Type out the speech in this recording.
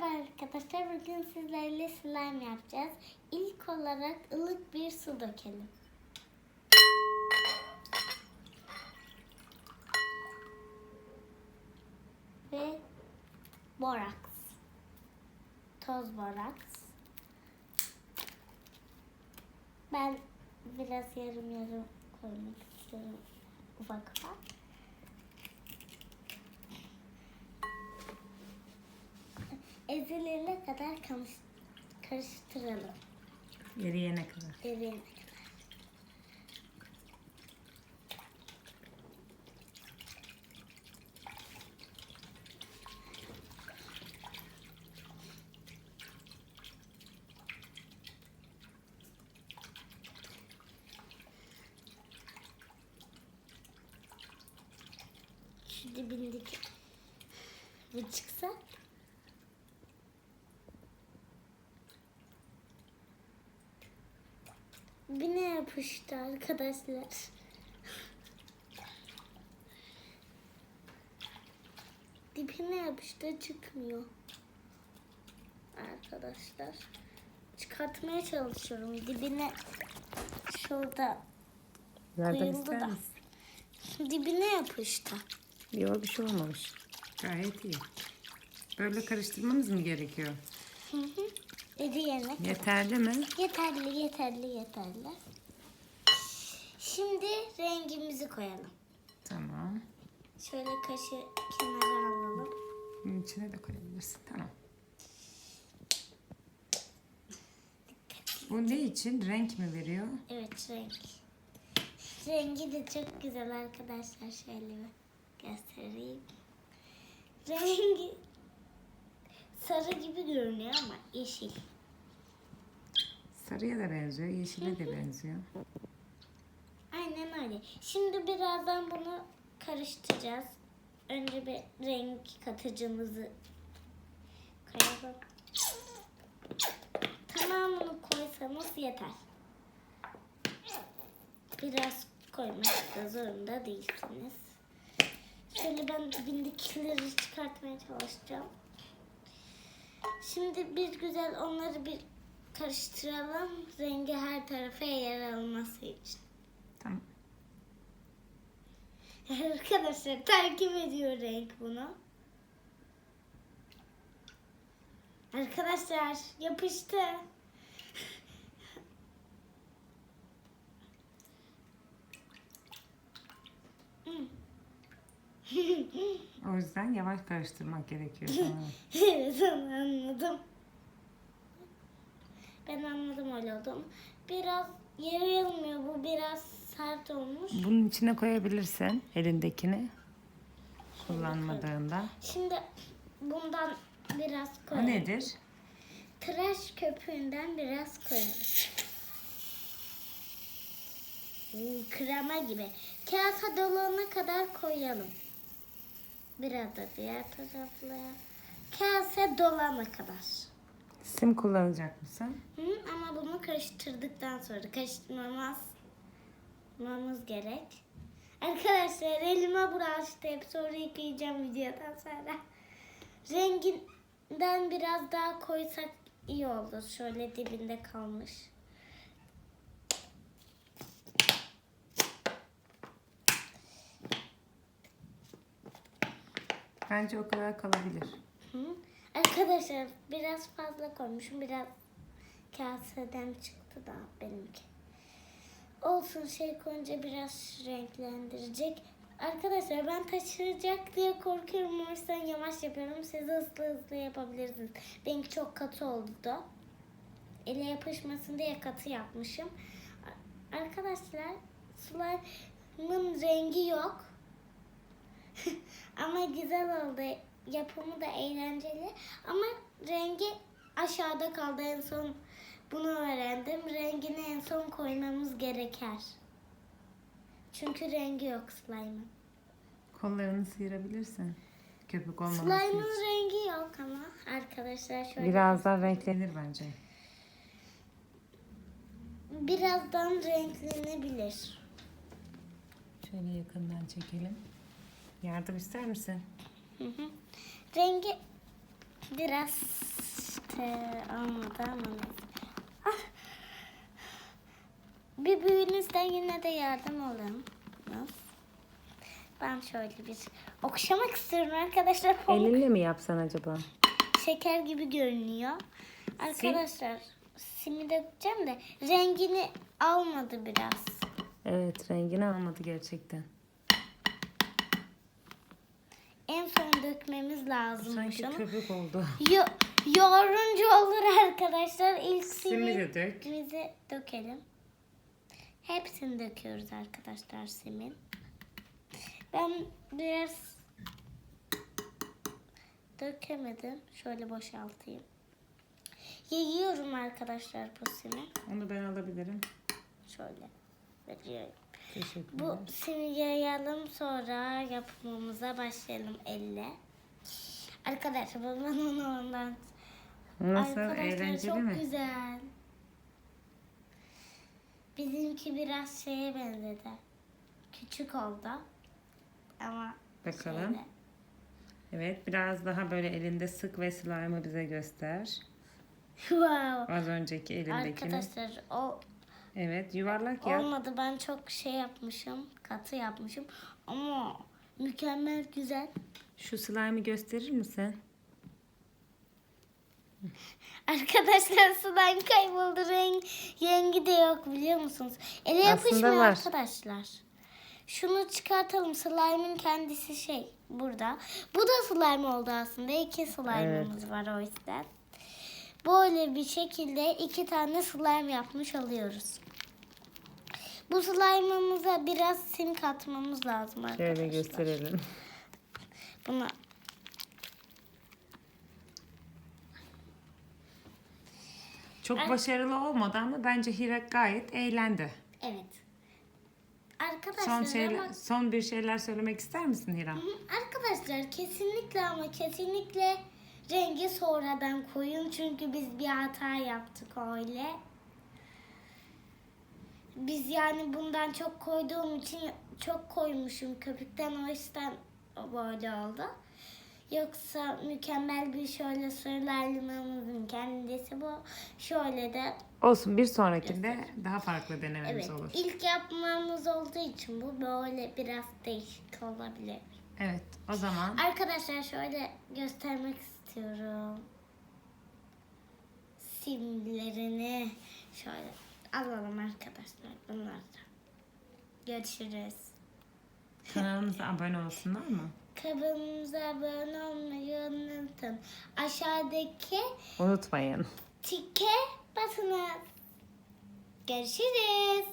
Merhaba arkadaşlar. Bugün sizlerle slime yapacağız. İlk olarak ılık bir su dökelim. Ve boraks. Toz boraks. Ben biraz yarım yarım koymak istiyorum ufak ufak. Ezilene kadar kamış- karıştıralım. Eriyene kadar. Eriyene kadar. Şu dibindeki bu çıksa Bine yapıştı arkadaşlar. Dibine yapıştı çıkmıyor. Arkadaşlar. Çıkartmaya çalışıyorum. Dibine şurada Yardım Koyuldu ister da. misin? dibine yapıştı. Yok bir şey olmamış. Gayet iyi. Böyle karıştırmamız mı gerekiyor? Hı hı. Eriyene. Yeterli mi? Yeterli, yeterli, yeterli. Şimdi rengimizi koyalım. Tamam. Şöyle kaşı kenara alalım. Bunun içine de koyabilirsin. Tamam. Bu ne için? Renk mi veriyor? Evet renk. Rengi de çok güzel arkadaşlar. Şöyle bir göstereyim. Rengi sarı gibi görünüyor ama yeşil. Sarıya da benziyor, yeşile de benziyor. Aynen öyle. Şimdi birazdan bunu karıştıracağız. Önce bir renk katıcımızı koyalım. Tamamını koysanız yeter. Biraz koymak da zorunda değilsiniz. Şöyle ben dibindekileri çıkartmaya çalışacağım. Şimdi bir güzel onları bir karıştıralım. Rengi her tarafa yer alması için. Tamam. Arkadaşlar takip ediyor renk bunu. Arkadaşlar yapıştı. O yüzden yavaş karıştırmak gerekiyor. Tamam. evet onu anladım. Ben anladım öyle olduğunu. Biraz yarılmıyor bu biraz sert olmuş. Bunun içine koyabilirsin elindekini. Kullanmadığında. Şimdi bundan biraz O koyalım. nedir? Tıraş köpüğünden biraz koyalım. Krema gibi. Kase dolana kadar koyalım. Biraz da diğer taraflara. Kase dolana kadar. Sim kullanacak mısın? Hı, ama bunu karıştırdıktan sonra karıştırmamız mamız gerek. Arkadaşlar elime bulaştı hep sonra yıkayacağım videodan sonra. Renginden biraz daha koysak iyi olur. Şöyle dibinde kalmış. Bence o kadar kalabilir. Hı. Arkadaşlar biraz fazla koymuşum. Biraz kaseden çıktı da benimki. Olsun şey koyunca biraz renklendirecek. Arkadaşlar ben taşıracak diye korkuyorum. O yüzden yavaş yapıyorum. Siz hızlı hızlı yapabilirsiniz. Benimki çok katı oldu da. Ele yapışmasın diye katı yapmışım. Arkadaşlar slime'ın rengi yok. Ama güzel oldu. Yapımı da eğlenceli. Ama rengi aşağıda kaldı. En son bunu öğrendim. Rengini en son koymamız gereker. Çünkü rengi yok slime'ın. Kollarını sıyırabilirsin. Köpük olmaması Slime'ın için. rengi yok ama arkadaşlar şöyle Birazdan renklenir bence. birazdan renklenebilir. Şöyle yakından çekelim. Yardım ister misin? Hı hı. Rengi biraz Ee, olmadı ama neyse. Ah. Bir büyüğünüzden yine de yardım alın. Ben şöyle bir okşamak istiyorum arkadaşlar. Pamuk Elinle mi yapsan acaba? şeker gibi görünüyor. Arkadaşlar simi dökeceğim de rengini almadı biraz. Evet rengini almadı gerçekten. En son dökmemiz lazım Sanki ama. köpük oldu. Yo yoğurunca olur arkadaşlar. İlk Simi de dök. dökelim. Hepsini döküyoruz arkadaşlar simin. Ben biraz dökemedim. Şöyle boşaltayım. Yiyorum arkadaşlar bu simi. Onu ben alabilirim. Şöyle veriyorum. Teşekkürler. Bu yayalım sonra yapımımıza başlayalım elle. Arkadaşlar ben onu ondan Nasıl? Arkadaşlar Eğlenceli çok mi? güzel. Bizimki biraz şeye benzedi. Küçük oldu. Ama Bakalım. şöyle. Evet biraz daha böyle elinde sık ve slime'ı bize göster. Wow. Az önceki elindekini. Arkadaşlar o Evet yuvarlak yap. olmadı. Ben çok şey yapmışım. Katı yapmışım. Ama mükemmel güzel. Şu slime'ı gösterir misin? Arkadaşlar sudan kayboldu. Renk, rengi de yok biliyor musunuz? Ele yapışmıyor var. arkadaşlar. Şunu çıkartalım. Slime'ın kendisi şey burada. Bu da slime oldu aslında. İki slime'ımız var o yüzden. Böyle bir şekilde iki tane slime yapmış oluyoruz. Bu slime'ımıza biraz sim katmamız lazım arkadaşlar. Şöyle gösterelim. Buna Çok başarılı olmadı ama bence Hira gayet eğlendi. evet. Arkadaşlar Son şey, ama son bir şeyler söylemek ister misin Hira? Arkadaşlar kesinlikle ama kesinlikle rengi sonradan koyun. Çünkü biz bir hata yaptık öyle. Biz yani bundan çok koyduğum için çok koymuşum köpükten o yüzden böyle oldu. Yoksa mükemmel bir şöyle sırlarlamamızın kendisi bu. Şöyle de Olsun bir sonrakinde daha farklı denememiz evet olur. ilk yapmamız olduğu için bu böyle biraz değişik olabilir. Evet o zaman Arkadaşlar şöyle göstermek istiyorum. Simlerini şöyle alalım arkadaşlar bunlardan. Görüşürüz. kanalımıza abone olsunlar mı? Kanalımıza abone olmayı unutun. Aşağıdaki Unutmayın. tike basınız. Görüşürüz.